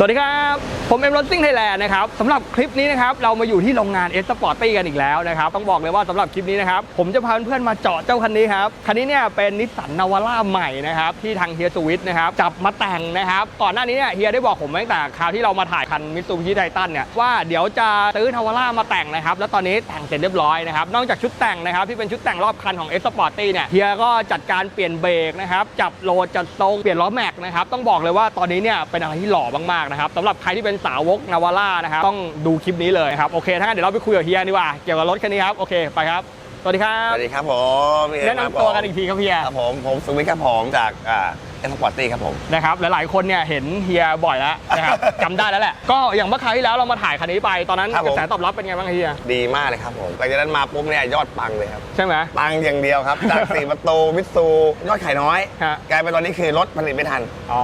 สวัสดีครับ ผมเอ็มรถซิ่งไทยแลนด์นะครับสำหรับคลิปนี้นะครับเรามาอยู่ที่โรงงานเอสปอร์ตี้กันอีกแล้วนะครับต้องบอกเลยว่าสำหรับคลิปนี้นะครับผมจะพาเพื่อนๆมาเจาะเจ้าคันนี้ครับคันนี้เนี่ยเป็นนิสสันนาวาร่าใหม่นะครับที่ทางเฮียสวิตนะครับจับมาแต่งนะครับก่อนหน้านี้เนี่ยเฮียได้บอกผมตั้งแต่คราวที่เรามาถ่ายคันมิตซูบิชิไททันเนี่ยว่าเดี๋ยวจะซื้อนาวาร่ามาแต่งนะครับแล้วตอนนี้แต่งเสร็จเรียบร้อยนะครับนอกจากชุดแต่งนะครับที่เป็นชุดแต่งรอบคันของเอสปอร์ตี้เนี่ยเฮียก็จัดการเปลี่ยนเบรกนะครับจับโหลดจัดทรงเปลี่ยนล้อแม็กนะครับต้องบอกเลยว่าตอนนี้เนี่ยเป็นอะไรที่หล่อมากๆนะครับสำหรับใครที่เป็นสาวกนาวาร่านะครับต้องดูคลิปนี้เลยครับโอเคถ้างั้นเดี๋ยวเราไปคุยกับเฮียดีกว่าเกี่ยวกับรถคันนี้ครับโอเคไปครับสวัสดีครัสบวัสดีครับผมพี่เอ็มแนะนำตัวกันอีกทีครับเฮียครับผมผมสุวิทย์ครับผมจากอ่า เอ็นสปอร์ตี้ครับผมนะครับหลายๆคนเนี่ยเห็นเฮียบ่อยแล้วนะครับ จำได้แล้วแหละ ก็อย่างเมื่อคราวที่แล้วเรามาถ่ายคันนี้ไปตอนนั้นครับกผมระแสตอบรับเป็นไงบ้างเฮียดีมากเลยครับผมหลังจากนั้นมาปุ๊บเนี่ยยอดปังเลยครับ ใช่ไหม ปังอย่างเดียวครับ จาก สี่ประตูมิตซูยอดขายน้อย ฮะ กลายเป็นตอนนี้คือรถผลิตไม่ทัน อ๋อ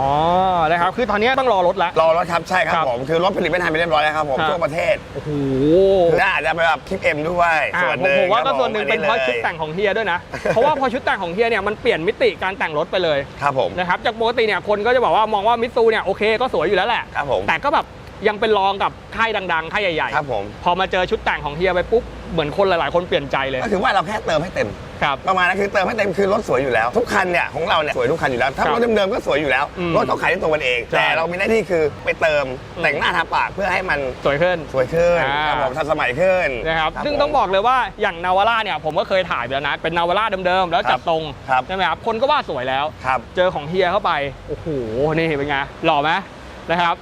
นะครับคือตอนนี้ต้องรอรถแล้ว รอรถครับใช่ครัครับบผมคือรถผลิตไม่ทันไปเรียบร้อยแล้วครับผมฮะ ทั่วประเทศโอ้โหและอาจจะไปแบบคลิปเอ็มด้วยอ่าส่วนผมหนึ่งผมว่าคก็บส่วนหนึ่งผมเป็นเพราะอัชุดแต่งของเฮียด้วยนะ เพราะว่าพอชุดแต่งของเฮียเนี่ยมันเปลี่ยนมิติการแต่งรถไปเลย ครับผมนะครับจากปกติเนี่ยคนก็จะบอกว่ามองว่ามิตซูเนี่ยโอเคก็สวยอยู่แล้วแหละครับผมแต่ก็แบบ ยังเป็นรองกับค่ายดังๆค่ายใหญ่ครับผมๆพอมาเจอชุดแต่งของเฮียไปปุ๊บเหมือนคนหลายๆ คนเปลี่ยนใจเลยก็คือว่าเราแค่เติมให้เต็มครับประมาณนั้นคือเติมให้เต็มคือรถสวยอยู่แล้วทุกคันเนี่ยของเราเนี่ยสวยทุกคันอยู่แล้วถ้าครับรถเดิมๆก็สวยอยู่แล้วอืมรถเขาขายที่ตัวมันเอง ใช่ แต่เรามีหน้าที่คือไปเติมอืมแต่งหน้าทาปากเพื่อให้มันสวยขึ้น สวยขึ้นอ่า ครับผมทันสมัยขึ้นนะครับซึ่งผม ต้องบอกเลยว่าอย่างนาวาร่าเนี่ยผมก็เคยถ่ายไปแล้วนะ เป็นนาวาร่าเดิมๆ แล้วจับตรงครับ ใช่ไหมครับ คนก็ว่าสวยแล้ว ครับ เจอของเฮียเข้าไป โอ้โห นี่เป็นไง หล่อไหมนะครับ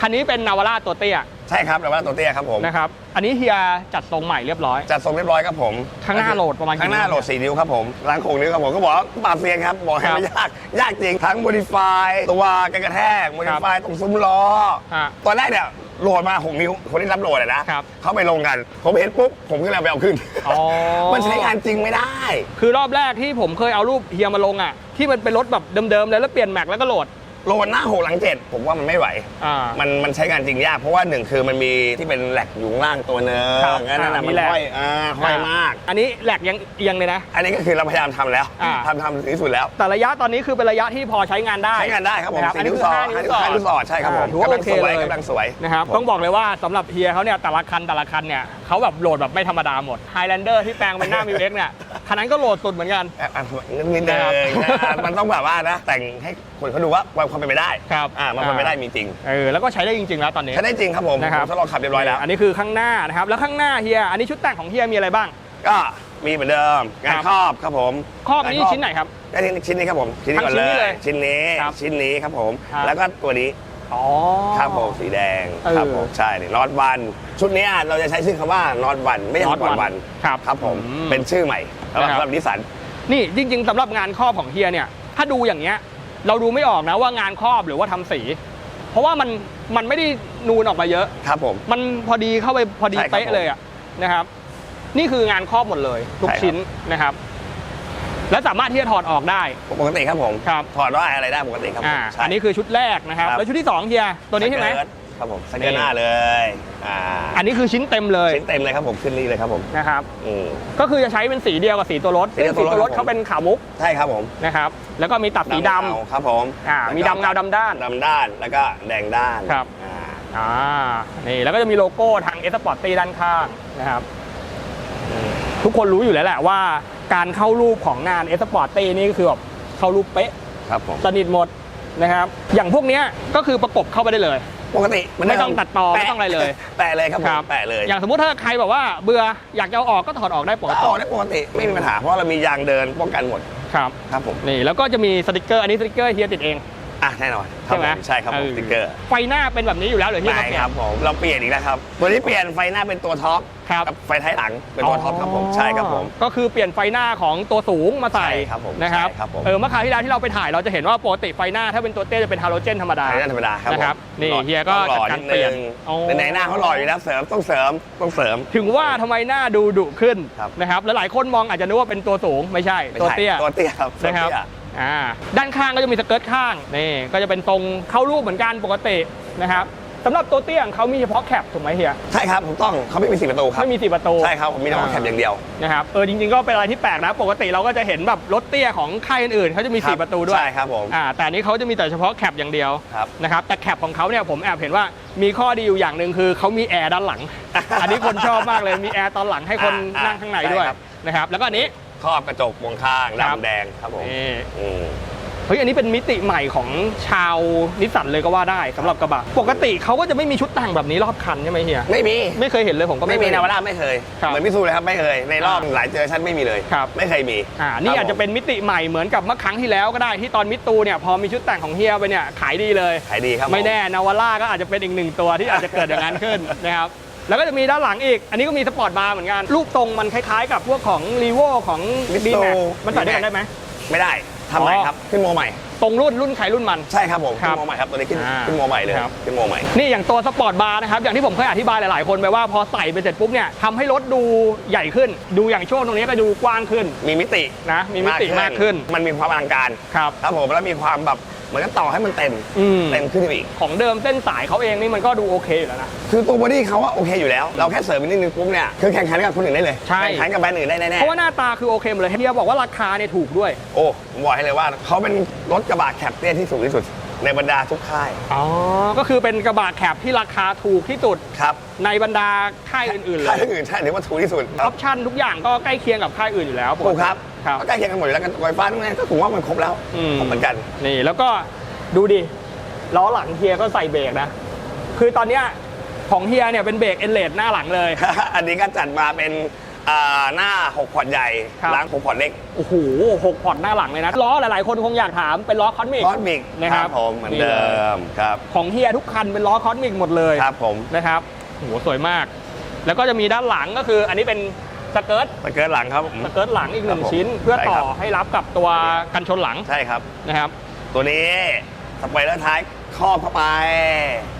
คันนี้เป็นนาวาร่าตัวเตี้ยใช่ครับแต่ว่าตัวเตี้ยครับผมนะครับ อันนี้เฮียจัดทรงใหม่เรียบร้อย จัดทรงเรียบร้อยครับผมข้างหน้าโหลดประมาณกี่ข้างหน้านิ้วโหลด4นิ้วครับผมหลังโคงนิ้วครับผมก็บอกว่าปราบเซียนครับบอกให้ครับไม่ยากยากจริงทั้งโมดิฟายตัวกันกระแทกโมดิฟายตรงซุ้มล้อฮะ ตอนแรกเนี่ยโหลดมา6นิ้วคนที่รับโหลดอะนะครับ เขาไปลงกัน ผมเห็นปุ๊บผมก็เลยเอาไปเอาขึ้น อ๋อ มันใช้งานจริงไม่ได้ คือรอบแรกที่ผมเคยเอารูปเฮียมาลงอะที่มันเป็นรถแบบเดิมๆเลยแล้วเปลี่ยนแม็กแล้วก็โหลด โหลดหน้าหกหลังเจ็ดผมว่ามันไม่ไหว อ่ามันมันใช้งานจริงยากเพราะว่าหนึ่งคือมันมีที่เป็นแหลกอยู่ข้างล่างตัวเนื้ครับงั้นน่ะอ่ามีมันแหลก ห้อยอ่าห้อยมาก อันนี้แหลกยังเอียงเลยนะ อันนี้ก็คือเราพยายามทำแล้วอ่า ทำทำถึงที่สุดแล้ว แต่ระยะตอนนี้คือเป็นระยะที่พอใช้งานได้ใช้งานได้ครับผมนะสี่อันนี้นิ้วคือสอห้าดนิ้วห้านิ้วสอดห้านิ้วสอดใช่ครับผมอ่าถือว่ากำลังโอเคสวยเลยกำลังสวยนะครับผม ต้องบอกเลยว่าสำหรับเฮียเขาเนี่ยแต่ละคันแต่ละคันเนี่ยเขาแบบโหลดแบบไม่ธรรมดาหมด Highlander ที่แปลงเป็นหน้า มิวเอ็กเนี่ยคันนั้นก็โหลดสุดเหมือนกัน อะอะนิดนึงนะครับ นะมันต้องแบบว่านะ แต่งให้คนเขาดูว่าความเป็นไปได้ครับอ่ามันเป็นไปได้มีจริงเออแล้วก็ใช้ได้จริงๆแล้วตอนนี้ใช้ได้จริงครับผมนะครับผมทดลองขับเรียบร้อยแล้วอันนี้คือข้างหน้านะครับแล้วข้างหน้าเฮียอันนี้ชุดแต่งของเฮียมีอะไรบ้าง ก็มีเหมือนเดิมงาครับนครอบครับผมครอบนี้งาชิ้นไหนครับก็ชิ้นนี้ครับผมชิ้นนี้ทั้งก่อนชิ้นนี้เลเลยยชิ้นนี้ครับชิ้นนี้ครับผมครับแล้วก็ตัวนี้อ๋อครับผมสีแดงเออครับผมใช่นี่นอตวัน ชุดเนี้ยเราจะใช้ชื่อคำว่านอตวันไม่ใช่ Not นอต One วันครับครับผมอืมเป็นชื่อใหม่สำหรับนะครับสำหรับนิสสันนี่จริง ๆสำหรับงานครอบของเฮียเนี่ย ถ้าดูอย่างเงี้ย เราดูไม่ออกนะว่างานครอบหรือว่าทำสี เพราะว่ามันมันไม่ได้นูนออกมาเยอะครับผมมันพอดีเข้าไปพอดีใช่ครับเป๊ะเลยอะนะครับ นี่คืองานครอบหมดเลยทุกใช่ครับชิ้นนะครับ และสามารถที่จะถอดออกได้ ปกติครับผม ครับ ถอดว่าอะไรได้ปกติครับผมอ่าใช่ อันนี้คือชุดแรกนะครับ ครับ แล้วชุดที่สองเฮียตัวนี้ใช่ไหม สเกิร์ต ครับผมสเกิร์ตนี่หน้าเลยอ่าอันนี้คือชิ้นเต็มเลยชิ้นเต็มเลยครับผมขึ้นนี่เลยครับผมนะครับอืม ก็คือจะใช้เป็นสีเดียวกับสีตัวรถสีเดียวซึ่งสีตัวรถตัวรถเขาเป็นขาวมุกใช่ครับผมนะครับแล้วก็มีตัดสีดำเงาครับผมอ่ามีดำเงาดำด้าน ดำด้านแล้วก็แดงด้านครับ อ่าอ่านี่แล้วก็จะมีโลโก้ทางเอสปอร์ตี้ด้านข้างนะครับ อืม ทุกคนรู้อยู่แล้วแหละว่าการเข้ารูปของงานเอสปอร์ตี้นี่ก็คือแบบเข้ารูปเป๊ะ ครับผม สนิทหมดนะครับ อย่างพวกเนี้ยก็คือประกบเข้าไปได้เลย ปกตินไม่ต้องตัดต่อแปไม่ต้องอะไรเลย แปะเลยครับผมแปะเลยอย่างสมมุติถ้าใครแบบว่าเบื่ออยากจะเอาออกก็ถอดออกได้ปกก็ติออกได้ปกติไม่มีปัญหาเพราะเรามียางเดินป้องกันหมดครับครับผมนี่แล้วก็จะมีสติกเกอร์อันนี้สติกเกอร์เฮียติดเอง อะแน่นอนใช่ไหมครับผใช่ครับผมสติ๊กเกอร์ไฟหน้าเป็นแบบนี้อยู่แล้วเหรือที่ไม่มาเปลี่ยคนรับผมเราเปลี่ยนอีกแล้วครับตัวนี้เปลี่ยนไฟหน้าเป็นตัวท็อปครับ กับไฟท้ายหลังเป็นตัวท็อปครับผมใช่ครับผม ก็คือเปลี่ยนไฟหน้าของตัวสูงมาใส่ใช่ครับผมนะครับใช่ครับผม เออเมื่อคราวที่แล้วที่เราไปถ่ายเราจะเห็นว่าปกติไฟหน้าถ้าเป็นตัวเต้จะเป็นฮาโลเจนธรรมดา ไฟหน้าธรรมดาครับผมนะครับนี่หล่อเฮียก็ต้องหล่อจัดการนิดเปลี่ยนนึงอ๋อไหนๆหน้าเขาหล่ออยู่แล้วเสริมต้องเสริมต้องเสริม ถึงว่าทำไมหน้าดูดุขึ้นครับ นะครับแล้วหลายคนมองอาจจะนึกว่าเป็นตัวสูงไม่ใช่ไม่ตัวใช่เตี้ย ตัวเตี้ยครับตัวนะครับเตี้ย อ่าด้านข้างก็จะมีสเกิร์ตข้างนี่ก็จะเป็นทรงเข้ารูปเหมือนกันปกตินะครับไฟสำหรับตัวเตี้ยของเขามีเฉพาะแคปถูกไหมเฮีย ใช่ครับถูกต้องเขาไม่มีสี่ประตูครับไม่มีสี่ประตู ใช่ครับผมมีแต่ว่าแคปอย่างเดียวนะครับเออจริงๆก็เป็นอะไรที่แปลกนะ ปกติเราก็จะเห็นแบบรถเตี้ยของค่ายอื่นๆเขาจะมีค4ประตูด้วยใช่ครับผมอ่าแต่อันนี้เขาจะมีแต่เฉพาะแคปอย่างเดียวครับนะครับแต่แคปของเขาเนี่ยผมแอบเห็นว่ามีข้อดีอยู่อย่างหนึ่งคือเขามีแอร์ด้านหลัง อันนี้คนชอบมากเลยมีแอร์ตอนหลังให้คนอ่านั่งข้างในด้วยใช่ครับนะครับแล้วก็อันนี้ ครอบกระจกมองข้างครับ ดำแดงครับผมนี่อืม เฮ้ยอันนี้เป็นมิติใหม่ของชาวนิสสันเลยก็ว่าได้สำหรับกระบะ ปกติเขาก็จะไม่มีชุดแต่งแบบนี้รอบคันใช่ไหมเฮีย ไม่มี ไม่เคยเห็นเลยผมก็ไม่ไม่มีเคย นาวาร่าไม่เคย ครับเหมือนมิซูเลยครับไม่เคย ในรอบอ่าหลายเจอชั้นไม่มีเลยครับ ไม่เคยมีอ่านี่ครับอาจจะเป็นมิติใหม่เหมือนกับเมื่อครั้งที่แล้วก็ได้ที่ตอนมิตตูเนี่ยพอมีชุดแต่งของเฮียไปเนี่ยขายดีเลย ขายดีครับผไม่แน่นาวาร่าก็อาจจะเป็นอีกหนึ่งตัวที่อาจจะเกิดอย่างนั้นขึ้นนะครับ แล้วก็จะมีด้านหลังอีก อันนี้ก็มีสปอร์ตบาร์เหมือนกัน รูปทรงมันคล้ายๆกับพวกของรีโวของมิดีโซแม็กมันใส่ด้วยกันได้ไหม ไม่ได้ทำใหม่อ๋อครับ ขึ้นโมใหม่ ตรงรุ่นรุ่นใครรุ่นมัน ใช่ครับผมครัขึ้บนโมใหม่ครับ ตัวนี้ขึ้นอ่าขึ้นโมใหม่เลยครับขึ้นโมใหม่ นี่อย่างตัวสปอร์ตบาร์นะครับ อย่างที่ผมเคยอธิบายหลายๆ คนไปว่าพอใส่ไปเสร็จปุ๊บเนี่ยทำให้รถดูใหญ่ขึ้น ดูอย่างช่วงตรงนี้ก็ดูกว้างขึ้น มีมิตินะ มีมิติมากขึ้น มันมีความอลังการ ครับ ครับผม แล้วมีความแบบเห มือนกับต่อให้มันเต็มอืม เต็มขึ้นไปอีก ของเดิมเส้นสายเขาเองนี่มันก็ดูโอเคอยู่แล้วนะ คือตัวบอดี้เขาว่าโอเคอยู่แล้ว เราแค่เสริมอีกนิดนึงปุ๊บเนี่ยคือแข่งขันกับคนอื่นได้เลยใช่ แข่งขันกับแบรนด์อื่นได้แน่เพราะว่าหน้าตาคือโอเคหมดเลยเฮียบอกว่าราคาเนี่ยถูกด้วย ๆโอ้ผมบอกให้เลยว่าเขาเป็นรถกระบะแคปเตี้ยที่สูงที่สุด ในบรรดาทุกค่ายอ๋อ ก็คือเป็นกระบะแคปที่ราคาถูกที่สุด ครับในบรรดาค่ายอื่นๆเลค่ายยอื่นใช่หรือว่าถูกที่สุดออปชั่นทุกอย่างก็ใกล้เคียงกับค่ายอื่นอยู่แล้วถูกครับครับ ก็ใกล้เคียงกันหมดอยู่แล้วกันไฟฟ้าทุกอย่างก็ผมว่ามันครบแล้วอืมครบเหมือนกัน นี่แล้วก็ดูดิล้อหลังเฮียก็ใส่เบรกนะ คือตอนเนี้ยของเฮียเนี่ยเป็นเบรกเอนเลดหน้าหลังเลย อันนี้ก็จัดมาเป็น อ่าหน้า 6 พอร์ตใหญ่ครับ ล้าง6พอร์ตเล็กโอ้โหหกพอร์ตหน้าหลังเลยนะ ล้อหลายๆ คนคงอยากถามเป็นล้อคอนมิก คอสมิกนะครับ ผมเหมือนเดิมครับของเฮียทุกคันเป็นล้อคอนมิกหมดเลยครับผมนะครับโอ้โหสวยมาก แล้วก็จะมีด้านหลังก็คือ อันนี้เป็นสเกิร์ต สเกิร์ตหลังครับผม สเกิร์ตหลังอีกหนึ่งครับผมชิ้น เพื่อใช่ต่อครับ ให้รับกับตัวกันชนหลังใช่ครับ นะครับ ตัวนี้สไปเดอร์ท้าย ครอบเข้าไป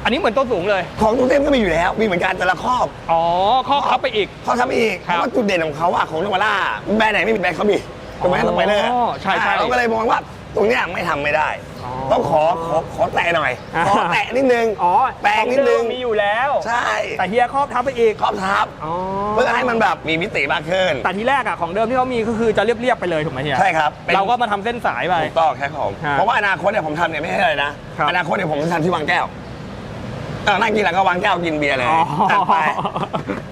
อันนี้เหมือนตัวสูงเลย ของตู้เต็มก็มีอยู่แล้ว มีเหมือนกันแต่ละครอบอ๋อข้อพับไปอีกเขาทำอีกเพครับราะว่าจุดเด่นของเขาอะของนวาร่าแบรนด์ไหนไม่มีแบรนด์เขามีถูกไหมอ๋อสไปเดอร์ใช่ใช่ เราก็เลยมองว่าตรงเนี้ยไม่ทำไม่ได้อ๋อต้องขอขอขอแตะหน่อยอ่าขอแตะนิดนึง อ๋อแปลงนิดนึง ของเมีอยู่แล้ว ใช่แต่เฮียครอบทับไปอีกครอบทับอ๋อเพื่อให้มันแบบมีมิติมากขึ้น แต่ทีแรกอะของเดิมที่เขามีก็คือจะเรียบๆไปเลยถูกไหมเฮียใช่ครับป็น เราก็มาทำเส้นสายไป ถูกต้องแค่ของฮะเพราะว่าอนาคตเนี่ยผมทำเนี่ยไม่ใช่อะไรนะ ครับ อนาคตเนี่ยผมจะทำที่วางแก้วเออนั่งกินแล้วก็วางแก้วกินเบียร์เลยอ๋อจัดไป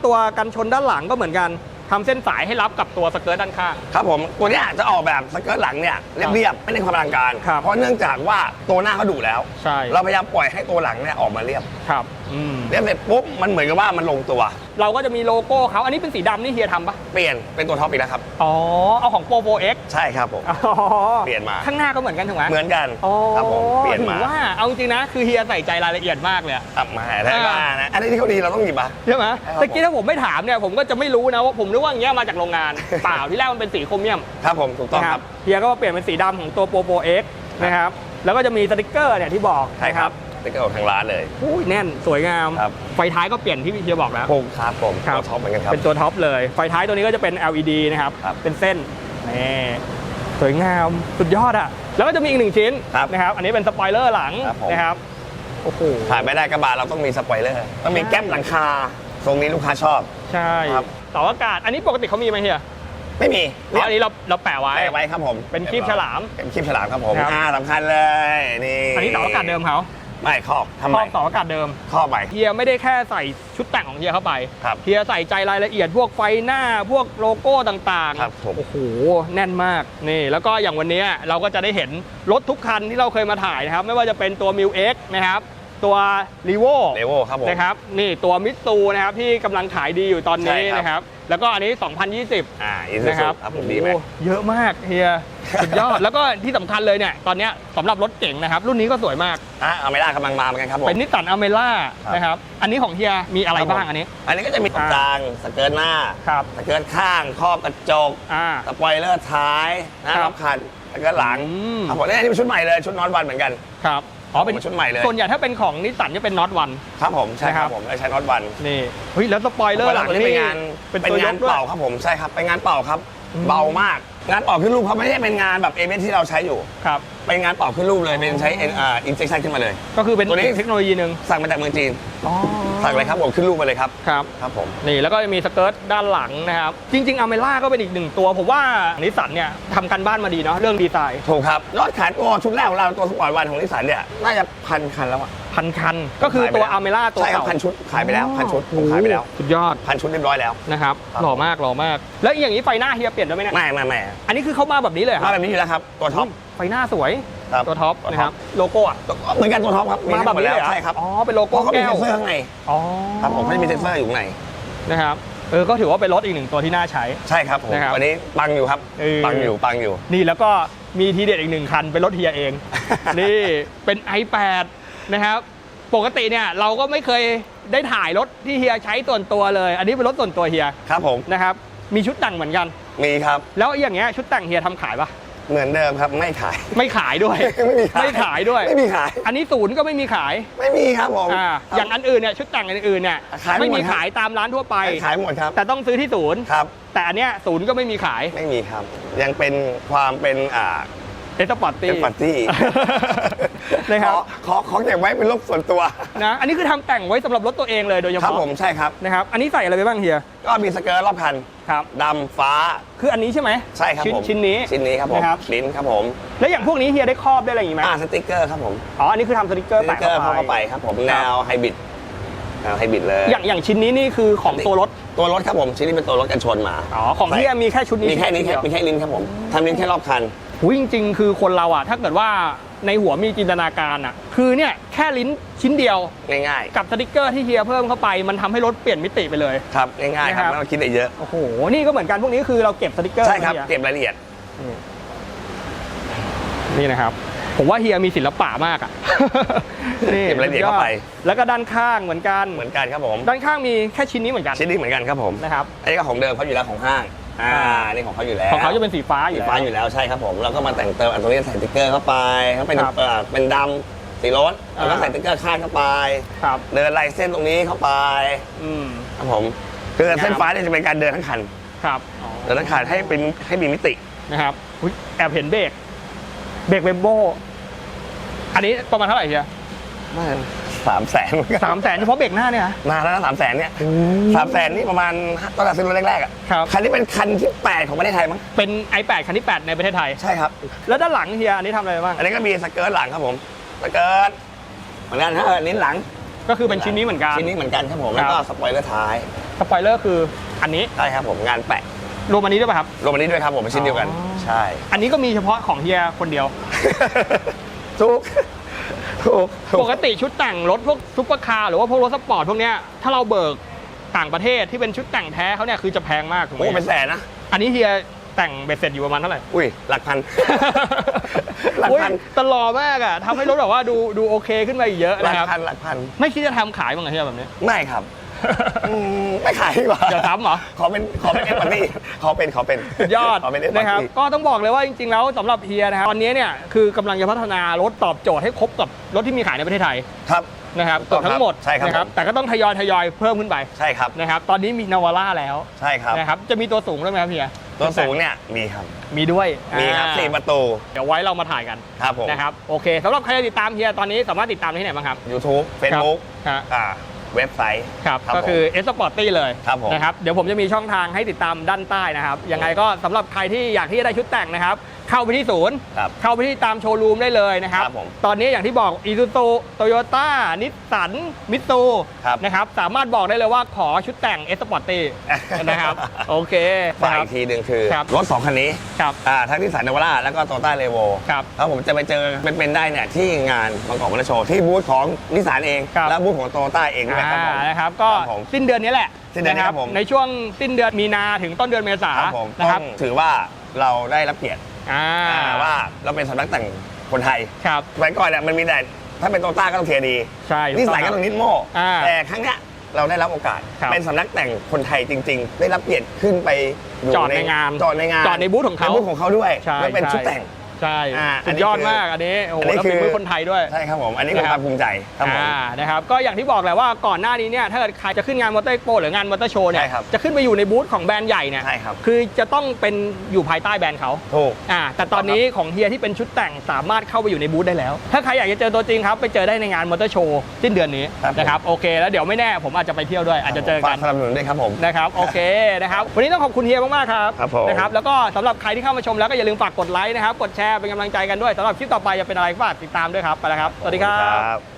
ตัวกันชนด้านหลังก็เหมือนกัน ทำเส้นสายให้รับกับตัวสเกิร์ตด้านข้าง ครับผมตัวเนี้ยจะออกแบบสเกิร์ตหลังเนี่ยเรียบๆไม่ได้ความอลังการ ครับเพราะเนื่องจากว่าตัวหน้าเขาดุแล้ว ใช่ เราพยายามปล่อยให้ตัวหลังเนี่ยออกมาเรียบครับอืมเรียบเสร็จปุ๊บมันเหมือนกับว่ามันลงตัว เราก็จะมีโลโก้เขาอันนี้เป็นสีดำนี่เฮียทำปะเปลี่ยนเป็นตัวท็อปอีกแล้วครับ อ๋อ เอาของโปรโปเอ็กใช่ครับผมเปลี่ยนมา ข้างหน้าก็เหมือนกันถูกไหมเหมือนกันอ๋อครับผมเปลี่ยนถืมาอว่า เอาจริงๆนะ คือเฮียใส่ใจรายละเอียดมากเลยอะอับมาได้ว่านะ อันนี้ที่เขาดีเราต้องหยิบมา ใช่ไหมใช่ครับ ตะกี้ถ้าผมไม่ถามเนี่ยผมก็จะไม่รู้นะว่าผมนึกว่าอย่างเงี้ยมาจากโรงงาน เปล่าที่แรกมันเป็นสีโครเมียมครับผมถูกต้องนะครับ เฮียก็มาเปลี่ยนเป็นสีดำของตัวโปรโปเอ็กนะครับ แล้วก็จะมีสติกเกอร์เนี่ยที่บอกใช่ครับนี่ก็ของทางร้านเลย อุ้ยแน่นสวยงาม ครับ ไฟท้ายก็เปลี่ยนที่เฮียบอกแล้ว ผมครับผมครับ ตัวท็อปเหมือนกันครับ เป็นตัวท็อปเลย ไฟท้ายตัวนี้ก็จะเป็น LED นะครับ ครับ เป็นเส้นนี่สวยงามสุดยอดอะ แล้วก็จะมีอีกหนึ่งชิ้นครับนะครับ อันนี้เป็นสปอยเลอร์หลังครับผม นะครับ โอ้โห ถ่ายไม่ได้กระบะเราต้องมีสปอยเลอร์ต้องมีใช่แก้มหลังคาตรงนี้ลูกค้าชอบ ใช่ครับ เสาอากาศ อันนี้ปกติเขามีไหมเฮียไม่มีหรืออันนี้เราเราแปะไว้ แปะไว้ครับผมเป็นครีบฉลามเป็นคลิปฉลามครับผมครับ อ่าสำคัญเลยนี่อันนี้เสาอากาศเดิมเขา ไม่ครอบทำคไมรอบเสาอากาศเดิม ครอบไปเฮียไม่ได้แค่ใส่ชุดแต่งของเฮียเข้าไป ครับ เฮียใส่ใจรายละเอียดพวกไฟหน้าพวกโลโก้ต่างๆครับผมโอ้โห แน่นมาก นี่ แล้วก็อย่างวันนี้เราก็จะได้เห็นรถทุกคันที่เราเคยมาถ่ายนะครับ ไม่ว่าจะเป็นตัว m ิ x นะครับ ตัว r e v o เลโวครับผมนะครับนี่ตัวมิตซูนะครับที่กำลังขายดีอยู่ตอนนี้ใช่ครับ นะครับ แล้วก็อันนี้ 2020 อ่าอีซูนะคซูรับครับผมดีไหม โอ้เยอะมากเฮียสุดยอด แล้วก็ที่สำคัญเลยเนี่ย ตอนเนี้ยสำหรับรถเก่งนะครับ รุ่นนี้ก็สวยมาก อะเอาไม่ได้กำลังมาเหมือนกันครับผม เป็นนิสสันอเมร่าครับ นะครับ อันนี้ของเฮียมีอะไรครับผมบ้างอันนี้ อันนี้ก็จะมีตรงกลางสเกิร์ตหน้าครับ สเกิร์ตข้างครอบกระจกอ่า สปอยเลอร์ท้ายหน้าครับ รอบคันสเกิร์ตหลังอืมครับผมนี่อันนี้เป็นชุดใหม่เลยชุดนอนวันเหมือนกัน ครับ อ๋อเป็นชุดใหม่เลยส่วนใหญ่ถ้าเป็นของนิสสันจะเป็นน็อตวัน ครับผมใช่คนะครัรับบผมได้ใช้นอตวันนี่เฮ้ยแล้วสปอยเลอร์หลังตัวนี้นี่เป็นงานเป็นเป็นตัวยงากนด้วยเป่าครับผมใช่ครับเป็นงานเป่าครับอืมเบามาก งานเป่าขึ้นรูปเขาไม่ได้เป็นงานแบบเอเมที่เราใช้อยู่ ครับ เป็นงานเป่าขึ้นรูปเลย เป็นใช้อ่าอินเจคชันขึ้นมาเลย ก็คือเป็นตัวนี้เทคโนโลยีหนึ่งสั่งมาจากเมืองจีน อ๋อสั่งเลยครับผมขึ้นรูปมาเลยครับ ครับ ครับผม นี่แล้วก็จะมีสเกิร์ตด้านหลังนะครับ จริงๆอเมล่าก็เป็นอีกหนึ่งตัว ผมว่านิสสันเนี่ยทำกันบ้านมาดีเนาะเรื่องดีไซน์ ถูกครับยอดขายตัวชุดแรกของเราตัวสปอร์ตวันของนิสสันเนี่ย น่าจะพันคันแล้วอะ พันคัน ก็คือตัวอเมล่าตัวใช่ครับเก่าพันชุดขายไปแล้วพันชุดผมขายไปแล้วสุดยอดพันชุดเรียบร้อยแล้ว นะครับครับ หล่อมากหล่อมาก แล้วอย่างนี้ไฟหน้าเฮียเปลี่ยนด้วยไหมเนี่ยไม่ไม่ไม่อันนี้คือเขามาแบบนี้เลยเหรอคมารับแบบนี้อยู่แล้วครับตัวท็อป ไฟหน้าสวยครับตัวท็อปตัวท็อป นะครับโลโก้อะเหมือนกันตัวท็อปครับมาแบบนี้เลยเหรอใช่ครับอ๋อเป็นโลเพโก้ราะเขามีแก้เซ็วนเซอร์ข้างในอ๋อครับผมเขาจะมีเซ็นเซอร์อยู่ข้างในนะครับเออก็ถือว่าเป็นรถอีกหนึ่งตัวที่น่าใช้ ใช่ครับผมนะครับวันนี้ปังอยู่ครับเออ ปังอยู่ปังอยู่ นี่แล้วก็มีทีเด็ดอีกหนึ่งคันเป็นรถเฮียเอง นี่เป็น i8 นะครับ ปกติเนี่ยเราก็ไม่เคยได้ถ่ายรถที่เฮียใช้ส่วนตัวเลย อันนี้เป็นรถส่วนตัวเฮียครับผมนะครับ มีชุดแต่งเหมือนกัน มีครับ แล้วอย่างเงี้ยชุดแต่งเฮียทำขายปะเหมือนเดิมครับไม่ขาย ไม่ขายด้วย ไม่มีขายไม่ขายด้วย ไม่มีขาย อันนี้ศูนย์ก็ไม่มีขาย ไม่มีครับผมอ่าอย่างอันอื่นเนี่ยชุดแต่งอันอื่นเนี่ยขายหมดไม่มีครับ ขายตามร้านทั่วไป ขายหมดครับแต่ต้องซื้อที่ศูนย์ ครับ แต่อันเนี้ยศูนย์ก็ไม่มีขาย ไม่มีครับ ยังเป็นความเป็นอ่า เอสปอร์ตตี้ เป็นปาร์ตี้นะครับขอขอขอเก็บไว้เป็นโลกส่วนตัว นะอันนี้คือทำแต่งไว้สำหรับรถตัวเองเลยโดยเฉครับพาะผมใช่ครับ นะครับ อันนี้ใส่อะไรไปบ้างเฮียก็มีสเกิร์ตรอบคันครับ ดำฟ้า คืออันนี้ใช่ไหมใช่ครับชิ้นผมชิ้นนี้ ชิ้นนี้ครับผมนะครับ ลิ้นครับผม แล้วอย่างพวกนี้เฮียได้ครอบได้อะไรอย่างงี้ไหมอ่าสติกเกอร์ครับผมอ๋ออันนี้คือทำสติกเกอสร์ติแปะกเกอร์เข้าเข้าไปไป ครับผมครับแนวไฮบริดแนวไฮบริดเลยอย่างอย่างชิ้นนี้นี่คือของตัวรถตัวรถครับผมชิ้นนี้เป็นตัวรถกันชนมาอ๋อของเฮียมีแค่ชุดนี้มีแค่นี้แค่ชุดมีเดียวแค่ลิ้นครับผมทำลิ้นแค่รอบคัน หูยจริงๆคือคนเราอะถ้าเกิดว่าในหัวมีจินตนาการอะคือเนี่ยแค่ลิ้นชิ้นเดียวง่ายกับสติกเกอร์ที่เฮียเพิ่มเข้าไปมันทำให้รถเปลี่ยนมิติไปเลยๆครับง่ายๆครับนะครับไม่ต้องคิดอะไรเยอะโอ้โหนี่ก็เหมือนกันพวกนี้คือเราเก็บสติกเกอร์ใช่ครับเฮียเก็บรายละเอียดนี่นะครับผมว่าเฮียมีศิลปะมากอะนี่เก็บรายละเอียดเข้าไป แล้วก็ด้านข้างเหมือนกันเหมือนกันครับผม ด้านข้างมีแค่ชิ้นนี้เหมือนกันชิ้นนี้เหมือนกันครับผมนะครับอันนี้ก็ของเดิมเขาอยู่แล้วของห้าง อ่าอ่านี่ของเขาอยู่แล้วของเขาจะเป็นสีฟ้าอยู่สีแล้วฟ้าอยู่แล้วใช่ครับผมแล้วก็มาแต่งเติมอันตรงนี้ใส่สติ๊กเกอร์เข้าไปเขาเป็นครับเอ่อเป็นดำสีรถแล้วก็อ่าใส่สติ๊กเกอร์คาดเข้าไป ครับเดินลายเส้นตรงนี้เข้าไปอืมครับผมคือเส้นครับฟ้าเนี่ยจะเป็นการเดินทั้งคันครับเดินทั้งคันให้เป็นให้มีมิติ นะครับอุ๊ยแอบเห็นเบรกเบรกเวมโบอันนี้ประมาณเท่าไหร่เฮีย สามแสนสามแสนเฉพาะเบรกหน้าเนี่ยนะนานแล้วนะสามแสนเนี่ยสามแสนนี่ประมาณตอนเราซื้อรถแรกๆอะครับคันนี้เป็นคันที่แปดของประเทศไทยมั้งเป็น i8 คันที่ 8 ในประเทศไทย ใช่ครับ แล้วด้านหลังเฮียอันนี้ทำอะไรบ้างอันนี้ก็มีสเกิร์ตหลังครับผมสเกิร์ตเหมือนกันฮะลิ้นหลังก็คือเป็นชิ้นนี้เหมือนกันชิ้นนี้เหมือนกันครับผมครัแล้บวก็สปอยเลอร์ท้ายสปอยเลอร์คืออันนี้ใช่ครับผมงานแปะรวมอันนี้ด้วยป่ะครับรวมอันนี้ด้วยครับผมเป็นชิ้นเดียวกันอ๋อใช่ อันนี้ก็มีเฉพาะของเฮียคนเดียวถูกถูกถู ปกติชุดแต่งรถพวกซุปเปอร์คาร์หรือว่าพวกรถสปอร์ตพวกเนี้ยถ้าเราเบิกต่างประเทศที่เป็นชุดแต่งแท้เขาเนี่ยคือจะแพงมากถูกไหมโอ้เป็นแสนนะ อันนี้เฮียแต่งเบ็ดเสร็จอยู่ประมาณเท่าไหร่ อุ้ยหลักพัน หลักอุ๊ยพันตลอดมากอะทำให้รถแบบว่าดูดูโอเคขึ้นมาอีกเยอะหลักนะครับพันหลักพัน ไม่คิดจะทำขายบ้างเหรอเฮียแบบนี้ ไม่ครับ อืมไม่ขายดีกว่าเดี๋ยวทำเหรอ ขอเป็นขอเป็นเอฟปาร์ตี้ขอเป็นขอเป็นสุดยอดขอเป็นเอฟปานะร์ครับตี้ก็ต้องบอกเลยว่าจริงๆ แล้วสำหรับเฮียนะครับ ตอนนี้เนี่ยคือกำลังจะพัฒนารถตอบโจทย์ให้ครบกับรถที่มีขายในประเทศไทยครับ นะครับถูกต้องทั้งหมดใช่ครับนะผม แต่ก็ต้องทยอยทยอยเพิ่มขึ้นไปใช่ครับนะครับ ตอนนี้มีนาวาร่าแล้วใช่ครับ นะครับ จะมีตัวสูงด้วยไหมครับเฮียตัวสูงเนี่ยมีครับมีด้วยมีครับอ่าสี่ประตูเดี๋ยวไว้เรามาถ่ายกันครับผม นะครับ โอเคสำหรับใครจะติดตามเฮียตอนนี้สามารถติดตามได้ที่ไหนบ้างครับ YouTube Facebook ฮะ อ่า เว็บไซต์ครับครับก็คือ S Sporty เลยครับผมนะครับเดี๋ยวผมจะมีช่องทางให้ติดตามด้านใต้นะครับยังไงก็สำหรับใครที่อยากที่จะได้ชุดแต่งนะครับ เข้าไปที่ศูนย์ ครับ เข้าไปที่ตามโชว์รูมได้เลยนะครับ ครับผมตอนนี้อย่างที่บอก i s u z u Toyota นิสสันมิตซูครับ นะครับ สามารถบอกได้เลยว่าขอชุดแต่ง S Sporty นะครับ โอเคฝากนะครัอีบ กทีหนึ่งคือ ครับ รถสองคันนี้ครับ อ่าทั้งที่สันนาวาร่าแล้วก็โตต้าเรโวครับแล้วผมจะไปเจอเป็นๆได้เนี่ยที่งานบางกอกมอเตอร์โชว์ที่บูธของนิสสันเอง ครับ และบูธของโตต้าเองด้วยครับผม อ่านะครับก็ครับผมสิ้นเดือนนี้แหละสิ้นเดือนนี้นะครับผม ในช่วงสิ้นเดือนมีนาถึงต้นเดือนเมษาครับผมนะครับต้องถือว่าเราได้รับเกียรติ อ่าอ่าว่าเราเป็นสำนักแต่งคนไทยครับสมัยก่อนเนี่ยมันมีแต่ถ้าเป็นโตต้าก็ต้องเทียดีใช่ถูนิต้สัยคก็รับต้องนิดโม่อ่าแต่ครั้งเนี้ยเราได้รับโอกาสครับเป็นสำนักแต่งคนไทยจริง ๆ ได้รับเกียรติขึ้นไปยู่จอดในงานจอดในงานจอดในบูธของเขาในบูธของเขาด้วยใช่แล้วเป็นใช่ชุดแต่ง ใใช่อ่าสุดยอดคื มากอันนี้โอ้โหอันนี้แล้วเป็นคือ มือคนไทยด้วย ใช่ครับผม อันนี้คือนะคครัวาบมภูมิใจครับผม อ่านะครับก็อย่างที่บอกแหละว่าก่อนหน้านี้เนี่ยถ้าเกิดใครจะขึ้นงานมอเตอร์โปหรืองานมอเตอร์โชว์เนี่ยใช่ครับจะขึ้นไปอยู่ในบูธของแบรนด์ใหญ่เนี่ยใช่ครับ คือจะต้องเป็นอยู่ภายใต้แบรนด์เขาถูก อ่าแต่ตอนนี้ของเฮียที่เป็นชุดแต่งสามารถเข้าไปอยู่ในบูธได้แล้ว ถ้าใครอยากจะเจอตัวจริงครับไปเจอได้ในงานมอเตอร์โชว์สิ้นเดือนนี้ครับผมนะครับโอเคแล้วเดี๋ยวไม่แน่ผมอาจจะไปเที่ยวด้วยอาจจะเจอฝากักนสนับสนุนด้วยครับผม นะครับโอเคนะครับวันนี้ต้องขอบคุณเฮียมากๆครับครับผมนะครับแล้วก็สำหรับใครที่เข้ามาชมแล้วก็อย่าลืมฝากกดไลค์นะครับกดแชร์เป็นกำลังใจกันด้วยสำหรับคลิปต่อไปจะเป็นอะไรก็ฝากติดตามด้วยครับไปแล้วครับ สวัสดีครับ